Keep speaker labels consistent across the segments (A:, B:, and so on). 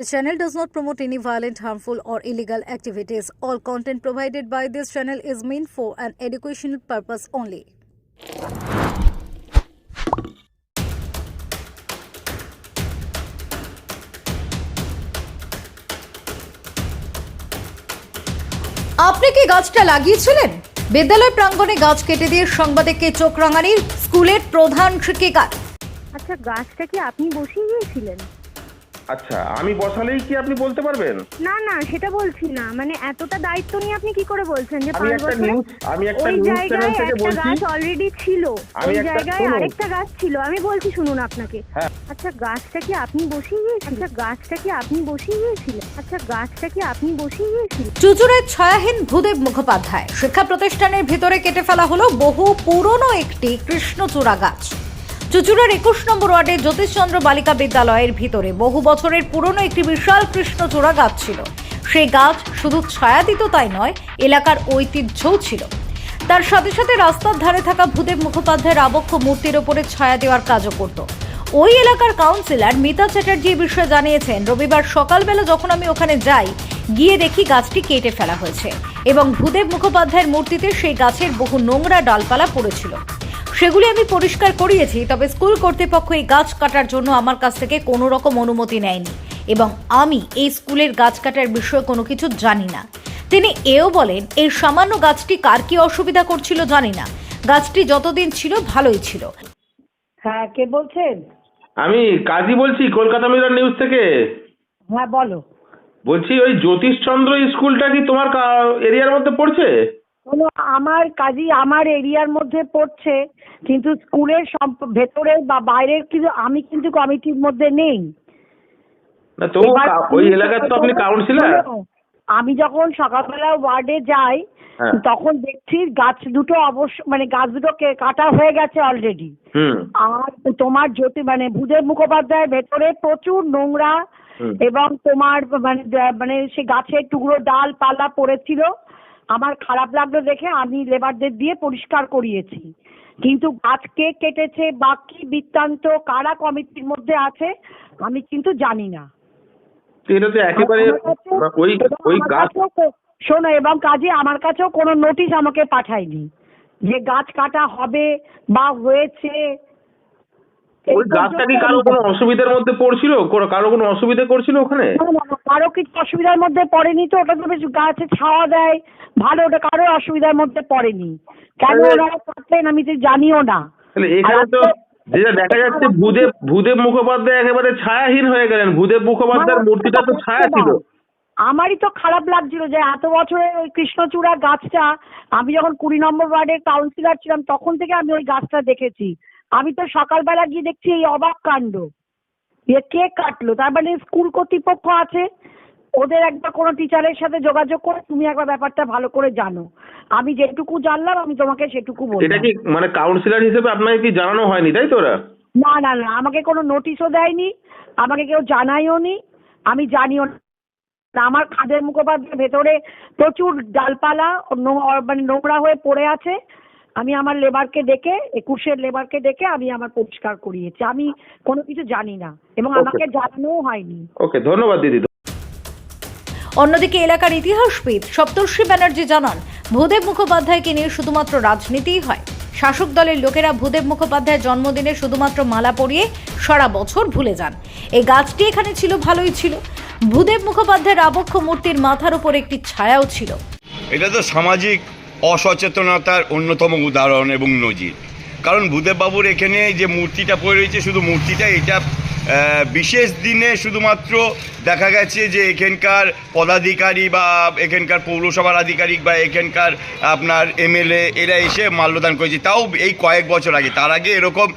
A: The channel does not promote any violent, harmful, or illegal activities. All content provided by this channel is meant for an educational purpose only. আপনি কি গাছটা লাগিয়েছিলেন বিদ্যালয় প্রাঙ্গণে গাছ কেটে দিয়ে সাংবাদিককে চোখ রাঙানির স্কুলের প্রধান শিক্ষিকা
B: আচ্ছা গাছটা কি আপনি বসিয়ে গিয়েছিলেন
C: আচ্ছা আমি বসালেই কি আপনি বলতে পারবেন?
B: না না সেটা বলছি না। মানে এতটা দায়িত্ব নিয়ে আপনি কি করে বলছেন যে
C: আমি
B: পাঁচ
C: একটা
B: বছরে
C: নিউজ আমি একটা
B: ওই
C: নিউজ
B: জায়গায়
C: চ্যানেল থেকে
B: একটা
C: বলছি।
B: গাছ অলরেডি ছিল।
C: আমি
B: ওই
C: একটা-
B: জায়গায়
C: শুনুন।
B: আরেকটা গাছ ছিল। আমি বলছি শুনুন আপনাকে।
C: হ্যাঁ।
B: আচ্ছা গাছটা কি আপনি বসিয়ে গিয়েছিলেন আচ্ছা গাছটা কি আপনি বসিয়ে গিয়েছিলেন আচ্ছা গাছটা কি আপনি বসিয়ে গিয়েছিলেন
A: চুচুড়ের ছায়াহীন ভূদেব মুখোপাধ্যায় শিক্ষা প্রতিষ্ঠানের ভিতরে কেটে ফেলা হলো বহু পুরনো একটি কৃষ্ণচূড়া গাছ। চুচুড়ার একুশ নম্বর ওয়ার্ডে জ্যোতিষচন্দ্র বালিকা বিদ্যালয়ের ভিতরে বহু বছরের পুরনো একটি বিশাল কৃষ্ণচূড়া গাছ ছিল। সেই গাছ শুধু ছায়া দিত তাই নয়, এলাকার ঐতিহ্যও ছিল। তার সাথে সাথে রাস্তার ধারে থাকা ভূদেব মুখোপাধ্যায়ের আবক্ষ মূর্তির ওপরে ছায়া দেওয়ার কাজও করত। ওই এলাকার কাউন্সিলর মিতা চ্যাটার্জি এই বিষয়ে জানিয়েছেন, রবিবার সকালবেলা যখন আমি ওখানে যাই, গিয়ে দেখি গাছটি কেটে ফেলা হয়েছে এবং ভূদেব মুখোপাধ্যায়ের মূর্তিতে সেই গাছের বহু নোংরা ডালপালা পড়েছিল। সেগুলি আমি পরিষ্কার করিয়েছি তবে স্কুল কর্তৃপক্ষ এই গাছ কাটার জন্য আমার কাছ থেকে কোনো রকম অনুমতি নেয়নি এবং আমি এই স্কুলের গাছ কাটার বিষয়ে কোনো কিছু জানি না। তিনি এও বলেন এই সামান্য গাছটি কার কি অসুবিধা করছিল জানি না। গাছটি যতদিন ছিল ভালোই ছিল।
D: হ্যাঁ কে বলছেন?
C: আমি কাজী বলছি কলকাতা মিরর নিউজ থেকে।
D: হ্যাঁ বলো।
C: বলছি ওই জ্যোতিষচন্দ্র স্কুলটা কি তোমার এরিয়ার মধ্যে পড়ছে?
D: কোনো আমার কাজই আমার এরিয়ার মধ্যে পড়ছে কিন্তু স্কুলের সম্প- ভেতরের বা বাইরের কিন্তু আমি কিন্তু কমিটির মধ্যে নেই।
C: না তবু ওই এলাকার তো আপনি কাউন্সিলর।
D: আমি যখন সকালবেলা ওয়ার্ডে যাই
C: হ্যাঁ।
D: তখন দেখছি গাছ দুটো অবশ্য মানে গাছ দুটো কাটা হয়ে গেছে অলরেডি
C: হুম।
D: আর তোমার জ্যোতি মানে ভূদেব মুখোপাধ্যায়ের ভেতরে প্রচুর নোংরা। এবং তোমার মানে মানে সে গাছের টুকরো ডাল পালা পড়েছিল। আমার খারাপ লাগল দেখে আমি লেবারদের দিয়ে পরিষ্কার করিয়েছি। কিন্তু গাছ কে কেটেছে বা কি বৃত্তান্ত কারা কমিটির মধ্যে আছে আমি কিন্তু জানি না।
C: এটা তো একেবারে ওই ওই গাছ
D: শোনো এবং কাজে আমার কাছেও কোনো নোটিশ আমাকে পাঠায়নি যে গাছ কাটা হবে বা হয়েছে।
C: ওই গাছটা কি কারও কোনো অসুবিধার মধ্যে পড়ছিল? কারও কোনো অসুবিধা করছিল ওখানে?
D: না, না, না, কারও কিছু অসুবিধার মধ্যে পড়েনি তো? ওটা তো বেশ গাছে ছাওয়া দেয়। ভালো ওটা কারও অসুবিধার মধ্যে পড়েনি। কেন ওনারা কাটলেন আমি তো জানিও না।
C: তাহলে এখানে তো যেটা দেখা যাচ্ছে ভূদেব ভূদেব মুখোপাধ্যায় একেবারে ছায়াহীন হয়ে গেলেন। ভূদেব মুখোপাধ্যায়ের মূর্তিটা তো ছায়া ছিল।
D: আমারই তো খারাপ লাগছিল যে এত বছরের ওই কৃষ্ণচূড়া গাছটা আমি যখন কুড়ি নম্বর ওয়ার্ডের কাউন্সিলর ছিলাম তখন থেকে আমি ওই গাছটা দেখেছি। আমি তো সকালবেলা গিয়ে দেখছি এই অবাক কাণ্ড। এ কে কাটলো? তার মানে স্কুল কর্তৃপক্ষ আছে ওদের একবার কোনো টিচারের সাথে যোগাযোগ করে তুমি একবার ব্যাপারটা ভালো করে জানো। আমি যেটুকু জানলাম আমি তোমাকে সেটুকু
C: এটা কি মানে কাউন্সিলর হিসেবে আপনাকে কি জানানো হয়নি তাই তো ওরা?
D: না না না আমাকে কোনো নোটিশও দেয়নি আমাকে কেউ জানাইও নি আমি জানিও না। আমার খাদের মুখোপাধ্যায়ের ভেতরে প্রচুর ডালপালা মানে নোংরা হয়ে পড়ে আছে আমি আমার লেবারকে ডেকে একুশের লেবারকে ডেকে আমি আমার পরিষ্কার করিয়েছি। আমি কোনো কিছু জানি না এবং আমাকে জানানোও হয়নি।
C: ওকে ধন্যবাদ দিদি।
A: অন্যদিকে এলাকার ইতিহাসবিদ সপ্তর্ষি ব্যানার্জি জানান ভূদেব মুখোপাধ্যায়কে নিয়ে শুধুমাত্র রাজনীতিই হয়। শাসক দলের লোকেরা ভূদেব মুখোপাধ্যায়ের জন্মদিনে শুধুমাত্র মালা পরিয়ে সারা বছর ভুলে যান। এই গাছটি এখানে ছিল ভালোই ছিল। ভূদেব মুখোপাধ্যায়ের আবক্ষ মূর্তির মাথার উপর একটি ছায়াও ছিল।
E: এটা তো সামাজিক অসচেতনতার অন্যতম উদাহরণ এবং নজির। কারণ ভূদেববাবুর এখানে যে মূর্তিটা পড়ে রয়েছে, শুধু মূর্তিটা, এটা বিশেষ দিনে শুধুমাত্র দেখা গেছে যে এখানকার পদাধিকারী বা এখানকার পৌরসভার আধিকারিক বা এখানকার আপনার এমএলএ, এরা এসে মাল্যদান করেছে। তাও এই কয়েক বছর আগে, তার আগে এরকম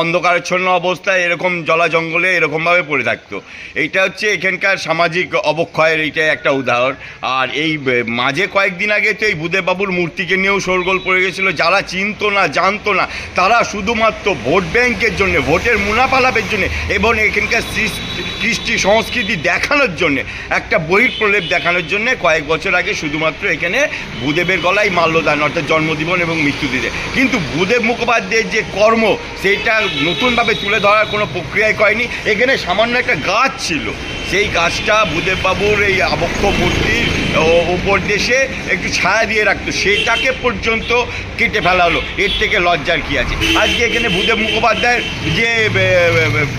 E: অন্ধকারাচ্ছন্ন অবস্থায় এরকম জলা জঙ্গলে এরকমভাবে পড়ে থাকতো। এইটা হচ্ছে এখানকার সামাজিক অবক্ষয়ের এইটাই একটা উদাহরণ। আর এই মাঝে কয়েকদিন আগে তো এই ভূদেববাবুর মূর্তিকে নিয়েও শোরগোল পড়ে গেছিল। যারা চিনতো না, জানতো না, তারা শুধুমাত্র ভোট ব্যাংকের জন্য, ভোটের মুনাফা লাভের জন্য এবং এখানকার কৃষ্টি সংস্কৃতি দেখানোর জন্যে, একটা বহির প্রলেপ দেখানোর জন্যে কয়েক বছর আগে শুধুমাত্র এখানে ভূদেবের গলায় মাল্যদান, অর্থাৎ জন্মদিবন এবং মৃত্যু দিতে। কিন্তু ভূদেব মুখোপাধ্যায়ের যে কর্ম সেটা নতুনভাবে তুলে ধরার কোনো প্রক্রিয়াই করেনি। এখানে সামান্য একটা গাছ ছিল। সেই গাছটা ভূদেববাবুর এই আবক্ষ মূর্তির ওপর দেশে একটু ছায়া দিয়ে রাখতো। সেটাকে পর্যন্ত কেটে ফেলা হলো। এর থেকে লজ্জার কি আছে? আজকে এখানে ভূদেব মুখোপাধ্যায়ের যে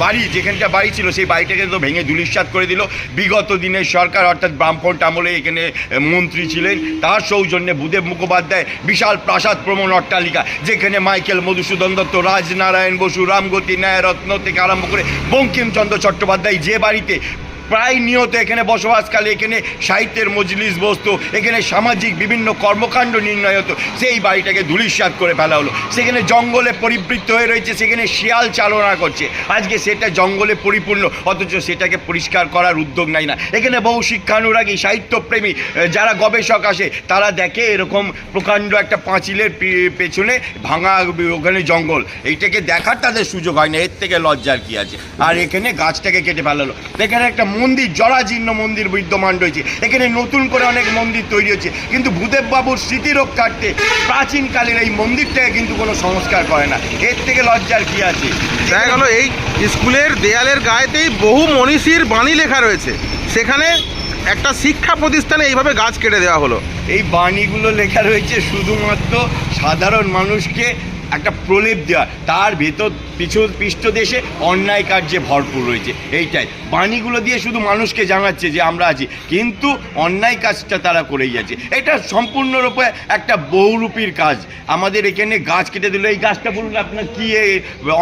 E: বাড়ি, যেখানটা বাড়ি ছিল, সেই বাড়িটাকে তো ভেঙে ধুলিস্বাত করে দিল। বিগত দিনের সরকার, অর্থাৎ বামফ্রন্ট আমলে এখানে মন্ত্রী ছিলেন। তার সৌজন্যে ভূদেব মুখোপাধ্যায় বিশাল প্রাসাদ প্রমণ অট্টালিকা, যেখানে মাইকেল মধুসূদন দত্ত, রাজনারায়ণ বসু, রামগতি, ন্যায়রত্ন থেকে আরম্ভ করে বঙ্কিমচন্দ্র চট্টোপাধ্যায় যে বাড়িতে প্রায় নিয়ত এখানে বসবাসকালে এখানে সাহিত্যের মজলিস বসতো, এখানে সামাজিক বিভিন্ন কর্মকাণ্ড নির্ণয় হতো সেই বাড়িটাকে ধুলিস্বাদ করে ফেলা হলো। সেখানে জঙ্গলে পরিবৃত্ত হয়ে রয়েছে, সেখানে শিয়াল চালনা করছে। আজকে সেটা জঙ্গলে পরিপূর্ণ, অথচ সেটাকে পরিষ্কার করার উদ্যোগ নাই না। এখানে বহু শিক্ষানুরাগী, সাহিত্যপ্রেমী যারা গবেষক আসে, তারা দেখে এরকম প্রকাণ্ড একটা পাঁচিলের পেছনে ভাঙা ওখানে জঙ্গল। এইটাকে দেখার তাদের সুযোগ হয় না এর থেকে লজ্জার কি আছে? আর এখানে গাছটাকে কেটে ফেলালো এখানে একটা মন্দির জরাজীর্ণ মন্দির বিদ্যমান রয়েছে। এখানে নতুন করে অনেক মন্দির তৈরি হচ্ছে। কিন্তু ভূদেব বাবুর স্মৃতি রক্ষার্থে প্রাচীনকালের এই মন্দিরটাকে কিন্তু কোনো সংস্কার করে না। এর থেকে লজ্জার কি আছে?
F: দেখা গেল এই স্কুলের দেয়ালের গায়েতেই বহু মনীষীর বাণী লেখা রয়েছে। সেখানে একটা শিক্ষা প্রতিষ্ঠানে এইভাবে গাছ কেটে দেওয়া হলো।
E: এই বাণীগুলো লেখা রয়েছে শুধুমাত্র সাধারণ মানুষকে একটা প্রলেপ দেওয়া। তার ভেতর পিছু পৃষ্ঠদেশে অন্যায় কার্যে ভরপুর রয়েছে, এইটাই। বাণীগুলো দিয়ে শুধু মানুষকে জানাচ্ছে যে আমরা আছি, কিন্তু অন্যায় কাজটা তারা করেই যাচ্ছে। এটা সম্পূর্ণরূপে একটা বহুরূপীর কাজ। আমাদের এখানে গাছ কেটে দিল, এই গাছটা বলুন আপনার কী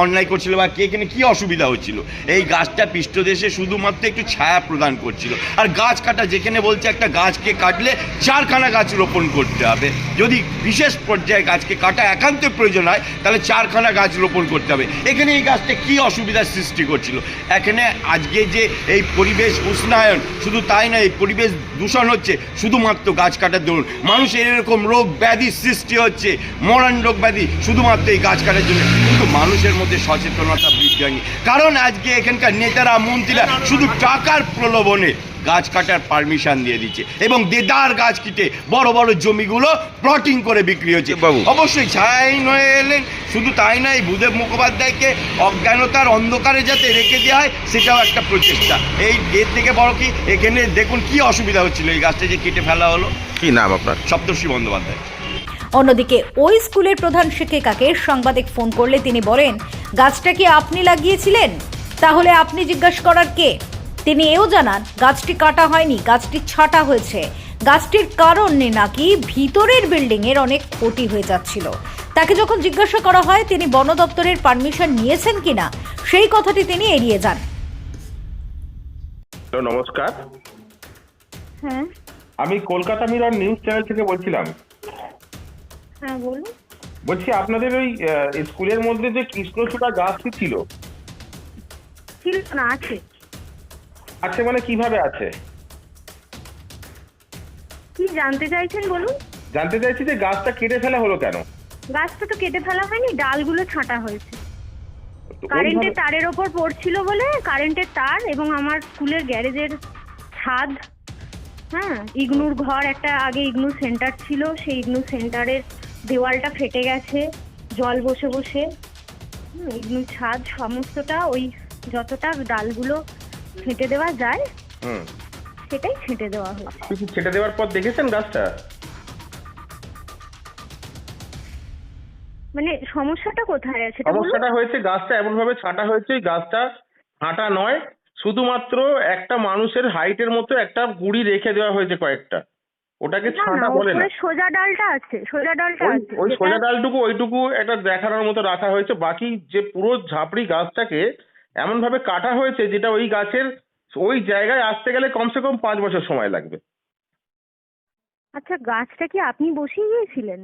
E: অন্যায় করছিল বা কে এখানে কী অসুবিধা হচ্ছিল? এই গাছটা পৃষ্ঠদেশে শুধুমাত্র একটু ছায়া প্রদান করছিল। আর গাছ কাটা, যেখানে বলছে একটা গাছকে কাটলে চারখানা গাছ রোপণ করতে হবে। যদি বিশেষ পর্যায়ে গাছকে কাটা একান্ত প্রয়োজন হয়, তাহলে চারখানা গাছ রোপণ করতে হবে। এখানে এই গাছটা কী অসুবিধার সৃষ্টি করছিল? এখানে আজকে যে এই পরিবেশ উষ্ণায়ন, শুধু তাই না এই পরিবেশ দূষণ হচ্ছে, শুধুমাত্র গাছ কাটার দরুন। মানুষের এরকম রোগ ব্যাধি সৃষ্টি হচ্ছে মরান রোগ ব্যাধি শুধুমাত্র এই গাছ কাটার জন্য। কিন্তু মানুষের মধ্যে সচেতনতা বৃদ্ধি হয়নি। কারণ আজকে এখানকার নেতারা, মন্ত্রীরা শুধু টাকার প্রলোভনে গাছ কাটার পারমিশন দিয়ে দিচ্ছে। এবং দেদার গাছ কেটে বড় বড় জমিগুলো প্লটিং করে বিক্রি হচ্ছে।
F: বাবু।
E: অবশ্যই ছায়াহীন হয়ে এলেন শুধু তাই নয় ভূদেব মুখোপাধ্যায়কে অজ্ঞানতার অন্ধকারে যাতে রেখে দেওয়া হয় সেটাও একটা প্রচেষ্টা। এই এর থেকে বড় কি? এখানে দেখুন কি অসুবিধা হচ্ছিল এই গাছটা যে কেটে ফেলা হলো।
F: কি নাম আপনার?
E: সপ্তর্ষি বন্দ্যোপাধ্যায়।
A: অন্যদিকে ওই স্কুলের প্রধান শিক্ষিকাকে সাংবাদিক ফোন করলে তিনি বলেন গাছটা কি আপনি লাগিয়েছিলেন? তাহলে আপনি জিজ্ঞাসা করার কে? তিনি এও জানান গাছটি কাটা হয়নি গাছটি ছাঁটা হয়েছে। গাছটির কারণে নাকি ভিতরের বিল্ডিং এর অনেক ক্ষতি হয়ে যাচ্ছিল। তাকে যখন জিজ্ঞাসা করা হয় তিনি বন দপ্তরের পারমিশন নিয়েছেন কিনা সেই কথাটি তিনি এড়িয়ে যান।
C: নমস্কার।
B: হ্যাঁ।
C: আমি কলকাতা মিরর নিউজ চ্যানেল থেকে বলছিলাম।
B: হ্যাঁ বলুন।
C: বলছি আপনাদের ওই আহ, স্কুলের মধ্যে যে কৃষ্ণচূড়া গাছটি ছিল?
B: ছিল না আছে।
C: আছে মানে কীভাবে আছে?
B: কি জানতে চাইছেন বলুন?
C: জানতে চাইছি যে গাছটা কেটে ফেলা হলো কেন?
B: গাছটা তো কেটে ফেলা হয়নি ডালগুলো ছাঁটা হয়েছে। কারেন্টের তারের ওপর পড়ছিল বলে কারেন্টের তার এবং আমার স্কুলের গ্যারেজের ছাদ হ্যাঁ ইগনুর ঘর একটা আগে ইগনু সেন্টার ছিল সেই ইগনু সেন্টারের দেওয়ালটা ফেটে গেছে জল বসে বসে। হুম, ইগনুর ছাদ সমস্তটা ওই যতটা ডালগুলো ফেটে দেওয়া যায়
C: হুম।
B: সেটাই ছেঁটে দেওয়া হলো।
C: আপনি কি দেওয়ার পর দেখেছেন গাছটা?
B: মানে সমস্যাটা কোথায় আছে সেটা বলুন।
C: সমস্যাটা হয়েছে গাছটা এমন ভাবে ছাঁটা হয়েছে ওই গাছটা হাঁটা নয় শুধুমাত্র একটা মানুষের হাইটের মতো একটা গুড়ি রেখে দেওয়া হয়েছে কয়েকটা। ওটাকে
B: না না
C: ছাঁটা বলে না।
B: ওপরে সোজা ডালটা আছে সোজা ডালটা
C: ওই
B: আছে
C: ওই
B: যেটা-
C: সোজা ডালটুকু ওইটুকু একটা দেখানোর মতো রাখা হয়েছে। বাকি যে পুরো ঝাপড়ি গাছটাকে এমন ভাবে কাটা হয়েছে যেটা ওই গাছের ওই জায়গায় আসতে গেলে কমসে কম পাঁচ বছর সময় লাগবে।
B: আচ্ছা গাছটা কি আপনি বসিয়ে গিয়েছিলেন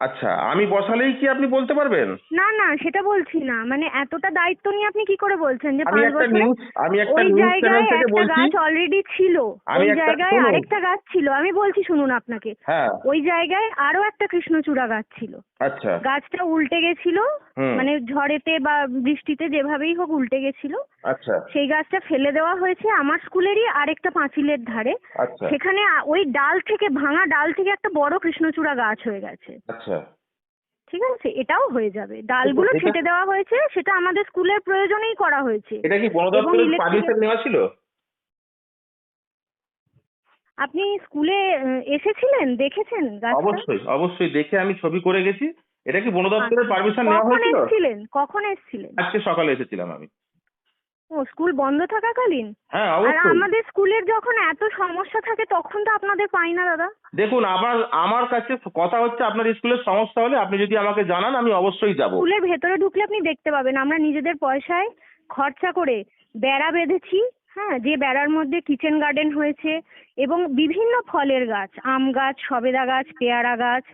C: আচ্ছা আমি বসালেই কি আপনি বলতে পারবেন?
B: না না সেটা বলছি না। মানে এতটা দায়িত্ব নিয়ে আপনি কি করে বলছেন যে
C: আমি
B: পাঁচ
C: একটা
B: বছরে
C: নিউজ আমি একটা নিউজ
B: জায়গায়
C: চ্যানেল থেকে বলছি।
B: গাছ অলরেডি ছিল। ওই জায়গায়
C: শুনুন।
B: আরেকটা গাছ ছিল। আমি বলছি শুনুন আপনাকে।
C: হ্যাঁ।
B: ওই জায়গায় আরও একটা কৃষ্ণচূড়া গাছ ছিল।
C: আচ্ছা।
B: গাছটা উল্টে গেছিল। মানে ঝড়েতে বা বৃষ্টিতে যেভাবেই হোক উল্টে গেছিল।
C: আচ্ছা।
B: সেই গাছটা ফেলে দেওয়া হয়েছে আমার স্কুলেরই আরেকটা পাঁচিলের ধারে।
C: আচ্ছা।
B: সেখানে আ- ওই ডাল থেকে ভাঙা ডাল থেকে একটা বড় কৃষ্ণচূড়া গাছ হয়ে গেছে।
C: আচ্ছা।
B: ঠিক আছে? এটাও হয়ে যাবে। ডালগুলো
C: এটা-
B: ছেটে দেওয়া হয়েছে সেটা আমাদের স্কুলের প্রয়োজনেই করা হয়েছে।
C: এটা কি বন
B: এবং
C: দপ্তরের
B: electric-
C: পারমিশন নেওয়া ছিল?
B: আপনি স্কুলে আহ, এসেছিলেন? দেখেছেন গাছটা?
C: অবশ্যই অবশ্যই দেখে আমি ছবি করে গেছি। এটা কি বন দপ্তরের
B: আচ্ছা।
C: পারমিশন নেওয়া
B: কখন
C: হয়েছিল?
B: এসেছিলেন? কখন এসেছিলেন?
C: আজকে সকালে এসেছিলাম আমি।
B: ও স্কুল বন্ধ থাকাকালীন?
C: হ্যাঁ অবশ্যই।
B: আর আমাদের স্কুলের যখন এত সমস্যা থাকে তখন তো আপনাদের পাই না দাদা।
C: দেখুন আমার আমার কাছে কথা হচ্ছে আপনার স্কুলের সমস্যা হলে আপনি যদি আমাকে জানান আমি অবশ্যই যাব।
B: স্কুলের ভেতরে ঢুকলে আপনি দেখতে পাবেন আমরা নিজেদের পয়সায় খরচা করে বেড়া বেঁধেছি হ্যাঁ যে বেড়ার মধ্যে কিচেন গার্ডেন হয়েছে এবং বিভিন্ন ফলের গাছ আম গাছ সবেদা গাছ পেয়ারা গাছ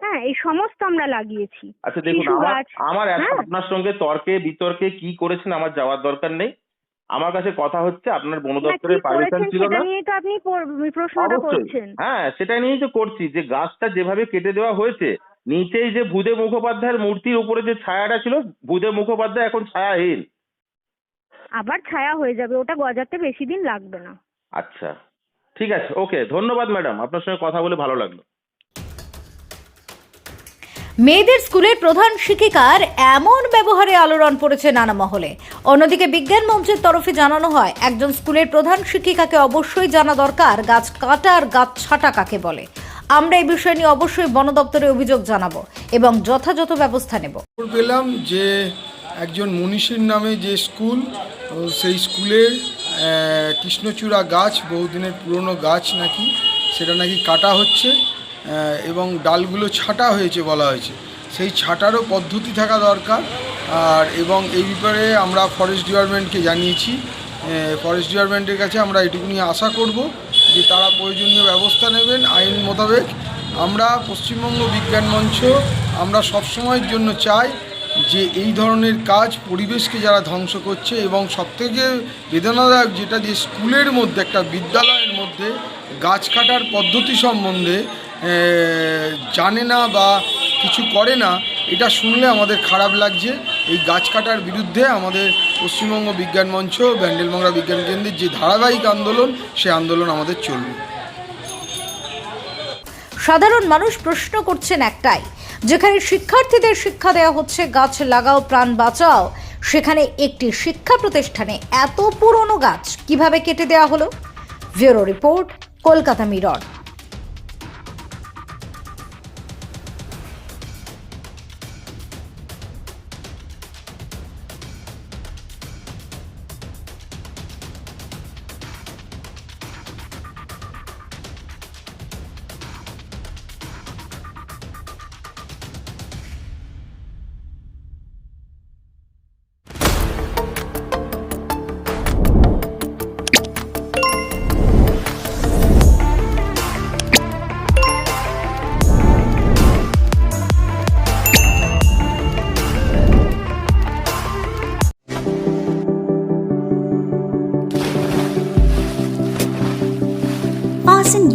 B: হ্যাঁ এই সমস্ত আমরা লাগিয়েছি।
C: আচ্ছা দেখুন আমার আমার এখন
B: হ্যাঁ।
C: আপনার সঙ্গে তর্কে বিতর্কে কি করেছেন আমার যাওয়ার দরকার নেই। আমার কাছে কথা হচ্ছে আপনার বন দপ্তরের পারমিশন ছিল না।
B: নিয়ে তো আপনি পর- প্রশ্নটা করছেন।
C: হ্যাঁ সেটা নিয়েই তো করছি যে গাছটা যেভাবে কেটে দেওয়া হয়েছে নিচেই যে ভূদেব মুখোপাধ্যায়ের মূর্তির উপরে যে ছায়াটা ছিল ভূদেব মুখোপাধ্যায় এখন ছায়াহীন।
B: আবার ছায়া হয়ে যাবে ওটা গজাতে বেশি দিন লাগবে না।
C: আচ্ছা। ঠিক আছে ওকে ধন্যবাদ ম্যাডাম আপনার সঙ্গে কথা বলে ভালো লাগল।
A: মেয়েদের স্কুলের প্রধান শিক্ষিকার এমন ব্যবহারে আলোড়ন পড়েছে নানা মহলে। অন্যদিকে বিজ্ঞান মঞ্চের তরফে জানানো হয়, একজন স্কুলের প্রধান শিক্ষিকাকে অবশ্যই জানা দরকার, গাছ কাটা আর গাছ ছাটা কাকে বলে। আমরা এই বিষয় নিয়ে অবশ্যই বন দপ্তরে অভিযোগ জানাব এবং যথাযথ ব্যবস্থা নেব।
G: পেলাম যে একজন মনীষীর নামে যে স্কুল সেই স্কুলের কৃষ্ণচূড়া গাছ, বহুদিনের পুরনো গাছ নাকি, সেটা নাকি কাটা হচ্ছে। এবং ডালগুলো ছাটা হয়েছে বলা হয়েছে। সেই ছাটারও পদ্ধতি থাকা দরকার। আর এবং এই ব্যাপারে আমরা ফরেস্ট ডিপার্টমেন্টকে জানিয়েছি। ফরেস্ট ডিপার্টমেন্টের কাছে আমরা এটুকুনি আশা করব যে তারা প্রয়োজনীয় ব্যবস্থা নেবেন আইন মোতাবেক। আমরা পশ্চিমবঙ্গ বিজ্ঞান মঞ্চ, আমরা সবসময়ের জন্য চাই যে এই ধরনের কাজ পরিবেশকে যারা ধ্বংস করছে এবং সবথেকে বেদনাদায়ক যেটা যে স্কুলের মধ্যে, একটা বিদ্যালয়ের মধ্যে গাছ কাটার পদ্ধতি সম্বন্ধে জানে না বা কিছু করে না, এটা শুনলে আমাদের খারাপ লাগছে। এই গাছ কাটার বিরুদ্ধে আমাদের পশ্চিমবঙ্গ বিজ্ঞান মঞ্চ, ব্যান্ডেলমংরা বিজ্ঞান কেন্দ্রের যে ধারাবাহিক আন্দোলন, সে আন্দোলন আমাদের চলবে।
A: সাধারণ মানুষ প্রশ্ন করছেন একটাই, যেখানে শিক্ষার্থীদের শিক্ষা দেওয়া হচ্ছে গাছ লাগাও, প্রাণ বাঁচাও, সেখানে একটি শিক্ষা প্রতিষ্ঠানে এত পুরনো গাছ কীভাবে কেটে দেওয়া হলো? Bureau report, Kolkata
H: mirror.